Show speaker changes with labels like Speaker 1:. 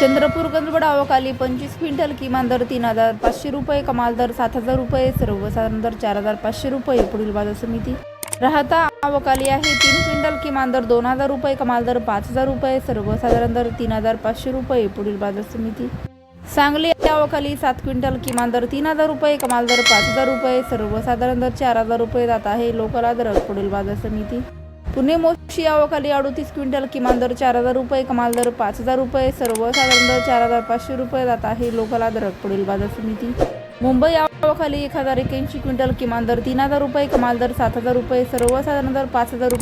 Speaker 1: चंद्रपूर गंजबड आवकाली पंचवीस क्विंटल किमान दर तीन हजार पाचशे रुपये कमाल दर सात हजार रुपये सर्वसाधारण दर चार हजार पाचशे रुपये पुढील बाजार समिती. राहता आवकाली आहे तीन क्विंटल किमान दर दोन हजार रुपये कमाल दर पाच हजार रुपये सर्वसाधारण दर तीन हजार पाचशे रुपये पुढील बाजार समिती. सांगली आवकाली सात क्विंटल किमान दर तीन हजार रुपये कमाल दर पाच हजार रुपये सर्वसाधारण दर चार हजार रुपये जात आहे लोकल अदरक पुढील बाजार समिती. पुणे कृषी अवकाली अडोतीस क्विंटल किमान दर चार हजार रुपये कमाल दर पाच हजार रुपये. सर्वसाधारण दर चार हजार पाचशे रुपये जात आहे. लोकल अदरक पुढील बाजार समिती. मुंबई अवकाली एक हजार एक्याऐंशी क्विंटल किमान दर तीन हजार रुपये कमाल दर सात हजार रुपये. सर्वसाधारण दर पाच हजार रुपये.